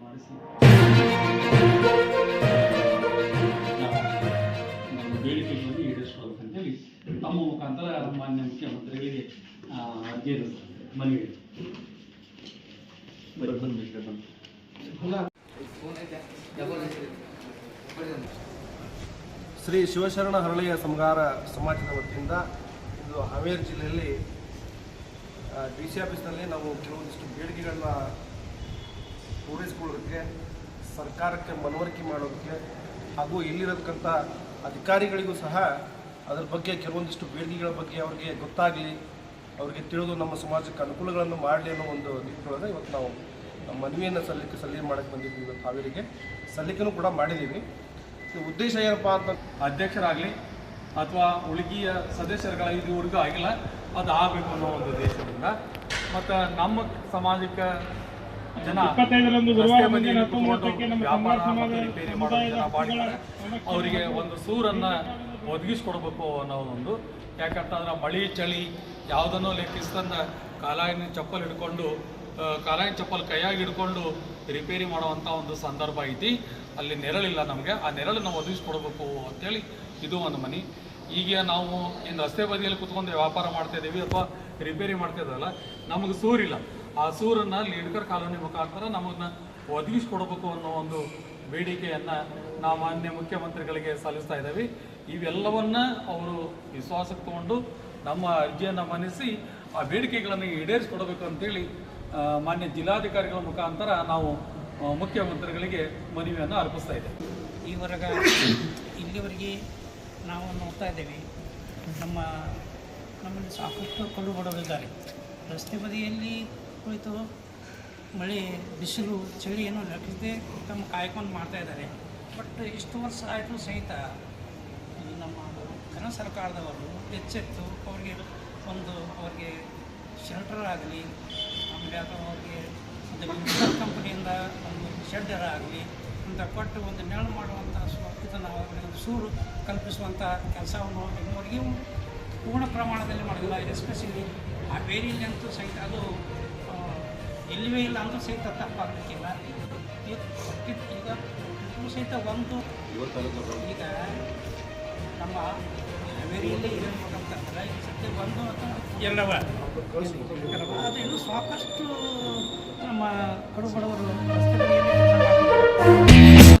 ಮಾಡಿಸಿ ನಮ್ಮ ಬೇಡಿಕೆಗಳನ್ನು ಈಡೇರಿಸ್ಕೊಳ್ಬೇಕಂತೇಳಿ ತಮ್ಮ ಮುಖಾಂತರ ಮಾನ್ಯ ಮುಖ್ಯಮಂತ್ರಿಗಳಿಗೆ ಅರ್ಜಿ ಮನವಿ ಶ್ರೀ ಶಿವಶರಣ ಹರಳೆಯ ಸಮಗಾರ ಸಮಾಜದ ವತಿಯಿಂದ ಇಂದು ಹಾವೇರಿ ಜಿಲ್ಲೆಯಲ್ಲಿ ಡಿ ಸಿ ಆಫೀಸ್ನಲ್ಲಿ ನಾವು ಕೆಲವೊಂದಿಷ್ಟು ಬೇಡಿಕೆಗಳನ್ನ ಪೂರೈಸಿಕೊಳ್ಳೋದಕ್ಕೆ ಸರ್ಕಾರಕ್ಕೆ ಮನವರಿಕೆ ಮಾಡೋದಕ್ಕೆ, ಹಾಗೂ ಇಲ್ಲಿರತಕ್ಕಂಥ ಅಧಿಕಾರಿಗಳಿಗೂ ಸಹ ಅದರ ಬಗ್ಗೆ ಕೆಲವೊಂದಿಷ್ಟು ಬೇಡಿಕೆಗಳ ಬಗ್ಗೆ ಅವರಿಗೆ ಗೊತ್ತಾಗಲಿ, ಅವರಿಗೆ ತಿಳಿದು ನಮ್ಮ ಸಮಾಜಕ್ಕೆ ಅನುಕೂಲಗಳನ್ನು ಮಾಡಲಿ ಅನ್ನೋ ಒಂದು ನಿಟ್ಟಿನೊಳಗೆ ಇವತ್ತು ನಾವು ನಮ್ಮ ಮನವಿಯನ್ನು ಸಲ್ಲಿಕೆ ಸಲ್ಲಿಕೆ ಮಾಡೋಕ್ಕೆ ಬಂದಿದ್ದೀವಿ ಇವತ್ತು ಹಾವೇರಿಗೆ. ಸಲ್ಲಿಕೆನೂ ಕೂಡ ಮಾಡಿದ್ದೀವಿ. ಇದು ಉದ್ದೇಶ ಏನಪ್ಪ ಅಂತ ಅಧ್ಯಕ್ಷರಾಗಲಿ ಅಥವಾ ಉಳಿಗೆಯ ಸದಸ್ಯರುಗಳ ಇದುವರೆಗೂ ಆಗಿಲ್ಲ ಅದು ಆಗಬೇಕು ಅನ್ನೋ ಒಂದು ಉದ್ದೇಶದಿಂದ. ಮತ್ತು ನಮ್ಮ ಸಮಾಜಕ್ಕೆ ಜನ ರಸ್ತೆ ವ್ಯಾಪಾರ ಮತ್ತು ರಿಪೇರಿ ಮಾಡೋ ಜನ ಅವರಿಗೆ ಒಂದು ಸೂರನ್ನು ಒದಗಿಸ್ಕೊಡ್ಬೇಕು ಅನ್ನೋದೊಂದು ಯಾಕಂತಂದ್ರೆ ಮಳಿ ಚಳಿ ಯಾವುದನ್ನೋ ಲೆಕ್ಕಿಸ್ತಂದ ಕಾಲಾಯಿನ ಚಪ್ಪಲ್ ಹಿಡ್ಕೊಂಡು ಕಾಲಾಯಿನ ಚಪ್ಪಲ್ ಕೈಯಾಗಿ ಹಿಡ್ಕೊಂಡು ರಿಪೇರಿ ಮಾಡುವಂಥ ಒಂದು ಸಂದರ್ಭ ಐತಿ. ಅಲ್ಲಿ ನೆರಳಿಲ್ಲ ನಮಗೆ. ಆ ನೆರಳನ್ನು ಒದಗಿಸ್ಕೊಡ್ಬೇಕು ಅಂತೇಳಿ ಇದು ಒಂದು ಮನೆ. ಈಗ ನಾವು ಇನ್ನು ರಸ್ತೆ ಬದಿಯಲ್ಲಿ ಕುತ್ಕೊಂಡು ವ್ಯಾಪಾರ ಮಾಡ್ತಾ ಇದ್ದೀವಿ ಅಥವಾ ರಿಪೇರಿ ಮಾಡ್ತಾ ಇದ್ದಲ್ಲ ನಮಗೆ ಸೂರಿಲ್ಲ. ಆ ಸೂರನ್ನ ಲೀಡ್ಕರ್ ಕಾಲೋನಿ ಮುಖಾಂತರ ನಮಗನ್ನ ಒದಗಿಸ್ಕೊಡ್ಬೇಕು ಅನ್ನೋ ಒಂದು ಬೇಡಿಕೆಯನ್ನು ನಾವು ಮಾನ್ಯ ಮುಖ್ಯಮಂತ್ರಿಗಳಿಗೆ ಸಲ್ಲಿಸ್ತಾ ಇದ್ದೀವಿ. ಇವೆಲ್ಲವನ್ನ ಅವರು ವಿಶ್ವಾಸಕ್ಕೆ ತಗೊಂಡು ನಮ್ಮ ಅರ್ಜಿಯನ್ನು ಮನ್ನಿಸಿ ಆ ಬೇಡಿಕೆಗಳನ್ನು ಈಡೇರಿಸ್ಕೊಡ್ಬೇಕು ಅಂತೇಳಿ ಮಾನ್ಯ ಜಿಲ್ಲಾಧಿಕಾರಿಗಳ ಮುಖಾಂತರ ನಾವು ಮುಖ್ಯಮಂತ್ರಿಗಳಿಗೆ ಮನವಿಯನ್ನು ಅರ್ಪಿಸ್ತಾ ಇದ್ದೇವೆ. ಈವರೆಗ ಇಲ್ಲಿವರೆಗೆ ನಾವು ನೋಡ್ತಾ ಇದ್ದೇವೆ, ನಮ್ಮ ನಮ್ಮಲ್ಲಿ ಸಾಕಷ್ಟು ಕಡು ಬಡವರಿದ್ದಾರೆ ರಸ್ತೆ ಬದಿಯಲ್ಲಿ ಕುಳಿತು ಮಳೆ, ಬಿಸಿಲು, ಚಳಿ ಏನೋ ಲೆಕ್ಕಿಸದೆ ತಮ್ಮ ಕಾಯ್ಕೊಂಡು ಮಾಡ್ತಾ ಇದ್ದಾರೆ. ಬಟ್ ಇಷ್ಟು ವರ್ಷ ಆಯಿತು ಸಹಿತ ನಮ್ಮ ಕನ್ನಡ ಸರ್ಕಾರದವರು ಎಚ್ಚೆತ್ತು ಅವ್ರಿಗೆ ಒಂದು ಅವ್ರಿಗೆ ಶೆಲ್ಟರ್ ಆಗಲಿ, ಆಮೇಲೆ ಅಥವಾ ಅವ್ರಿಗೆ ಒಂದು ಬಿಸ್ನೆಸ್ ಕಂಪ್ನಿಯಿಂದ ಒಂದು ಶೆಡ್ಡರ್ ಆಗಲಿ, ಅಂತ ಕೊಟ್ಟು ಒಂದು ನೆರಳು ಮಾಡುವಂಥ ಸ್ವ ಇದನ್ನು ಅವ್ರಿಗೆ ಒಂದು ಸೂರು ಕಲ್ಪಿಸುವಂಥ ಕೆಲಸವನ್ನು ಇನ್ನುವರೆಗೂ ಪೂರ್ಣ ಪ್ರಮಾಣದಲ್ಲಿ ಮಾಡಿಲ್ಲ ಎಸ್ಪೆಷಲಿ ಆ ಬೇರಿಯಲ್ಲಂತೂ ಸಹಿತ ಅದು ಎಲ್ಲಿವೇ ಇಲ್ಲ ಅಂದ್ರೂ ಸಹಿತ ತಪ್ಪಾಗಲಿಕ್ಕಿಲ್ಲ ಈಗ ಸಹಿತ ಒಂದು ಈಗ ನಮ್ಮ ಹಾವೇರಿಯಲ್ಲಿ ಇರಬೇಕಂತಂದ್ರೆ ಈಗ ಸದ್ಯ ಒಂದು ಅಥವಾ ಎಲ್ಲವ? ಅದು ಇನ್ನೂ ಸಾಕಷ್ಟು ನಮ್ಮ ಕಡು ಬಡವರು